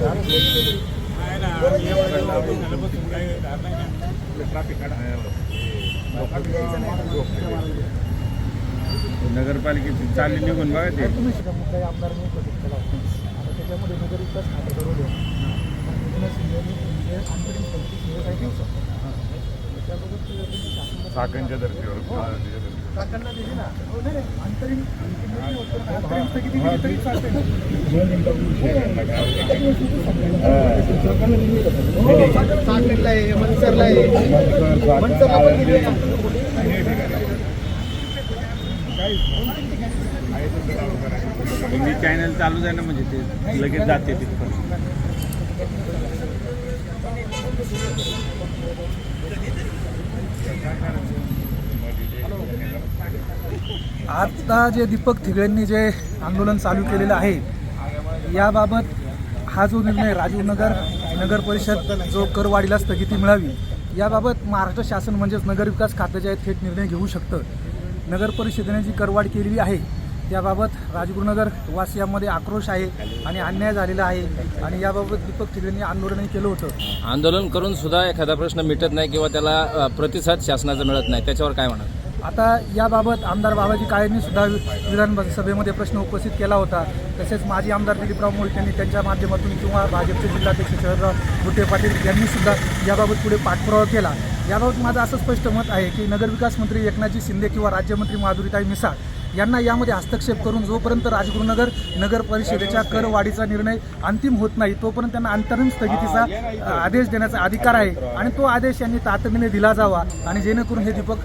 आहे देऊ शकतो त्याबाबत शासनाला चाकणच्या धर्तीवर त्याच्या धर्तीवर. काकांना दिली ना हो, नाही, नाही. अंतरिम अंतरिम स्थगिती दिली तरी चालते ना. हो. मी चॅनल चालू आहे ना म्हणजे ते लगेच जाते तिथपर्यंत आता जे दीपक थिगळेंनी जे आंदोलन चालू केलेलं आहे याबाबत हा जो निर्णय राजीव नगर नगर परिषद जो करवाढीला स्थगिती मिळावी याबाबत महाराष्ट्र शासन म्हणजेच नगर विकास थेट निर्णय घेऊ शकतं. नगर परिषदेने जी करवाढ केलेली आहे त्याबाबत राजगुरुनगर वासियांमध्ये आक्रोश आहे आणि अन्याय झालेला आहे. आणि याबाबत दीपक थिगळेंनी आंदोलनही केलं होतं. आंदोलन करून सुद्धा एखादा प्रश्न मिटत नाही किंवा त्याला प्रतिसाद शासनाचा मिळत नाही. त्याच्यावर काय म्हणा आता याबाबत आमदार बाबाजी काळेंनी सुद्धा विधानसभेमध्ये प्रश्न उपस्थित केला होता. तसेच माजी आमदार दिलीपराव मोहिते यांनी त्यांच्या माध्यमातून किंवा भाजपचे जिल्हाध्यक्ष शरदराव बुट्टे पाटील यांनी सुद्धा याबाबत पुढे पाठपुरावा केला. याबाबत माझं असं स्पष्ट मत आहे की नगरविकास मंत्री एकनाथजी शिंदे किंवा राज्यमंत्री माधुरीताई मिसाळ यांना यामध्ये हस्तक्षेप करून जोपर्यंत राजगुरुनगर नगर परिषदेच्या करवाढीचा निर्णय अंतिम होत नाही तोपर्यंत त्यांना अंतरिम स्थगितीचा आदेश देण्याचा अधिकार आहे. आणि तो आदेश यांनी तातडीने दिला जावा आणि जेणेकरून हे दीपक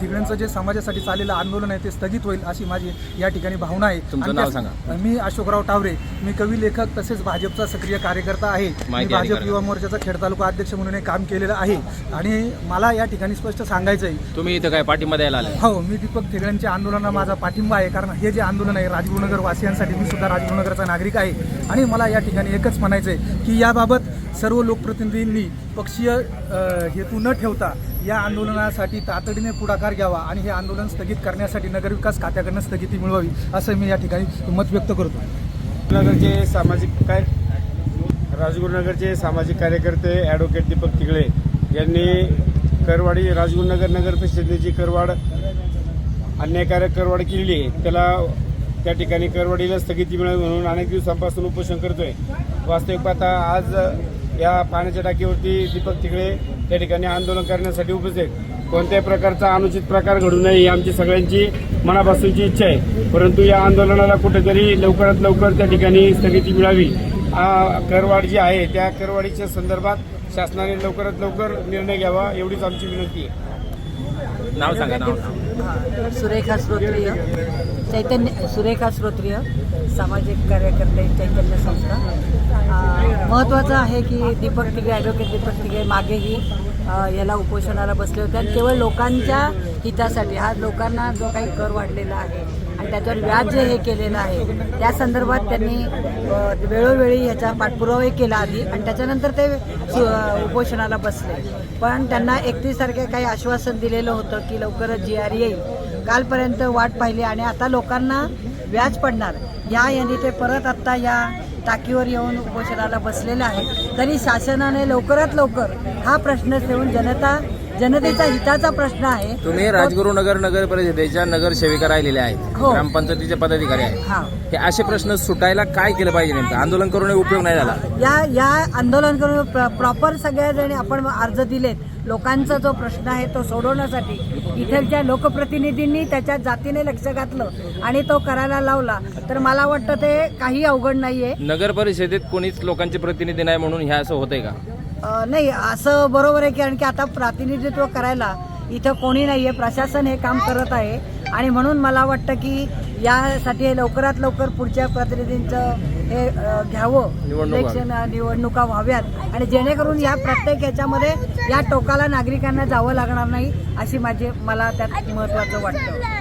थिगळेंचं जे समाजासाठी चाललेलं आंदोलन आहे ते स्थगित होईल अशी माझी या ठिकाणी भावना आहे. मी अशोकराव टावरे मी कवी लेखक तसेच भाजपचा सक्रिय कार्यकर्ता आहे. मी भाजप. युवा मोर्चाचा खेड तालुका अध्यक्ष म्हणून काम केलेलं आहे. आणि मला या ठिकाणी स्पष्ट सांगायचं आहे तुम्ही इथं काय आले हो मी दीपक थिगळ्यांच्या आंदोलनाला माझा पाठिंबा आहे. कारण हे जे आंदोलन आहे राजगुरुनगर वासियांसाठी मी सुद्धा राजगुरुनगरचा नागरिक आहे. आणि मला या ठिकाणी एकच म्हणायचं आहे की याबाबत सर्व लोकप्रतिनिधींनी पक्षीय हेतू न ठेवता या आंदोलनासाठी तातडीने पुढाकार घ्यावा आणि हे आंदोलन स्थगित करण्यासाठी नगरविकास खात्याकडनं स्थगिती मिळवावी असं मी या ठिकाणी मत व्यक्त करतो. नगरचे सामाजिक काय राजगुरुनगरचे सामाजिक कार्यकर्ते ॲडव्होकेट दीपक तिगळे यांनी करवाडी राजगुरुनगर नगर परिषदेची करवाड अन्यायकारक करवाढ केलेली आहे. त्याला त्या ठिकाणी करवाडीला स्थगिती मिळावी म्हणून अनेक दिवसांपासून उपोषण करतोय. वास्तविक पाहता आज या पाण्याच्या टाकीवरती दीपक तिकडे त्या ठिकाणी आंदोलन करण्यासाठी उपस्थित आहेत. कोणत्याही प्रकारचा अनुचित प्रकार घडू नये ही आमची सगळ्यांची मनापासूनची इच्छा आहे. परंतु या आंदोलनाला कुठेतरी लवकरात लवकर त्या ठिकाणी स्थगिती मिळावी. करवाढ जी आहे त्या करवाढीच्या संदर्भात शासनाने लवकरात लवकर निर्णय घ्यावा एवढीच आमची विनंती आहे. नाव सांगा नाव सुरेखा श्रोत्रिय चैतन्य सुरेखा श्रोत्रिय सामाजिक कार्यकर्ते चैतन्य संस्था. महत्त्वाचं आहे की दीपक तिघे ॲडव्होकेट दीपक तिघे मागेही याला उपोषणाला बसले होते. आणि केवळ लोकांच्या हितासाठी हा लोकांना जो काही कर वाढलेला आहे आणि त्याच्यावर व्याज जे हे केलेलं आहे त्या संदर्भात त्यांनी वेळोवेळी ह्याचा पाठपुरावाही केला आधी आणि त्याच्यानंतर ते उपोषणाला बसले. पण त्यांना एकतीस तारखे काही आश्वासन दिलेलं होतं की लवकरच जी आर येईल. कालपर्यंत वाट पाहिली आणि आता लोकांना व्याज पडणार. या यांनी ते परत आत्ता या टाकीवर येऊन उपोषणाला बसलेलं आहे तरी शासनाने लवकरात लवकर हा प्रश्न ठेवून जनता जनतेचा हिताचा प्रश्न आहे. तुम्ही राजगुरुनगर नगर परिषदेच्या नगरसेविका राहिलेल्या आहेत. हो. ग्रामपंचायतीचे पदाधिकारी आहेत. हा. हे असे प्रश्न सुटायला काय केलं पाहिजे नेमकं? आंदोलन करून उपयोग नाही झाला. या या आंदोलन करून प्र- प्रॉपर सगळ्या जणी आपण अर्ज दिलेत. लोकांचा जो प्रश्न आहे तो सोडवण्यासाठी इथलच्या लोकप्रतिनिधींनी त्याच्या जातीने लक्ष घातलं आणि तो करायला लावला. तर मला वाटतं ते काही अवघड नाहीये. नगर परिषदेत कोणीच लोकांचे प्रतिनिधी नाही म्हणून हे असं होतंय का? नाही असं बरोबर आहे कारण की आता प्रातिनिधित्व करायला इथं कोणी नाहीये प्रशासन हे काम करत आहे. आणि म्हणून मला वाटतं की यासाठी लवकरात लवकर पुढच्या प्रतिनिधींचं हे घ्यावं. इलेक्शन निवडणुका व्हाव्यात. आणि जेणेकरून या प्रत्येक याच्यामध्ये या टोकाला नागरिकांना जावं लागणार नाही अशी माझी मला त्यात महत्वाचं वाटतं.